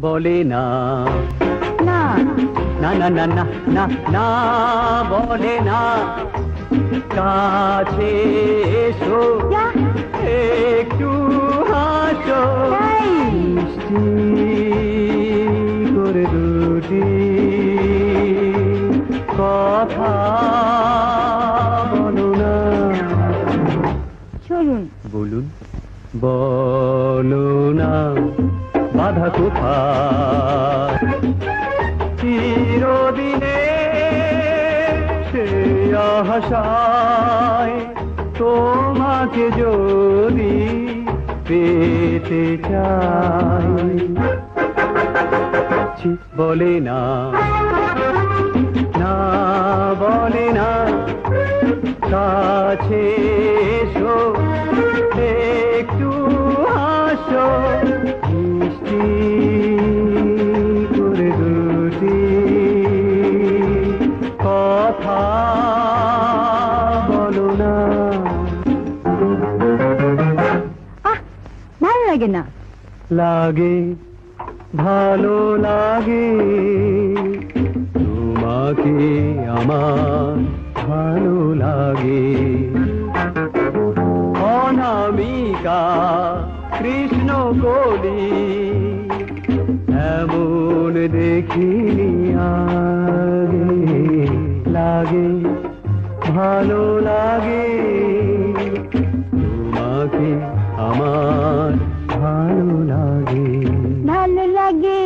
বলে না। না। না না না না না না বলে না। কাছে এসো। একটু হাসো। মিষ্টি করে দুটি কথা বলো না। চলুন। বলুন। বলো না বাধা কোথায়? চিরদিনে সে আশায় তোমাকে যদি পেতে চাই। বলে না। না বলে না কাছে এসো একটু হাসো মিষ্টি করে দুটি কথা বলো না। ভালো লাগে না। লাগে ভালো লাগে। তোমাকে আমার ভালো লাগে। অনামিকা কৃষ্ণ কলি, এমন দেখিনি আগে লাগে, ভালো লাগে। তোমাকে আমার ভালো লাগে। ভালো লাগে।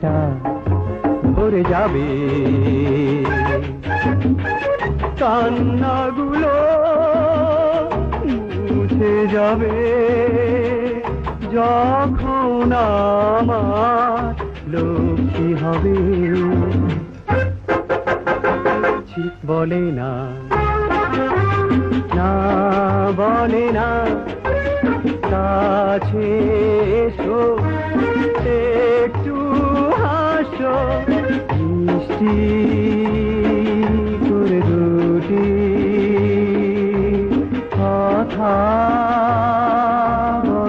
জীবনটা ভরে যাবে। কান্নাগুলো মুছে যাবে। যখন আমার লক্ষ্মী হবে ছি, বলে না না বলে না। কাছে এসো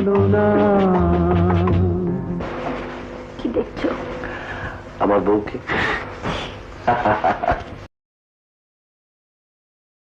বলো না। কি দেখছ? আমার বউকে?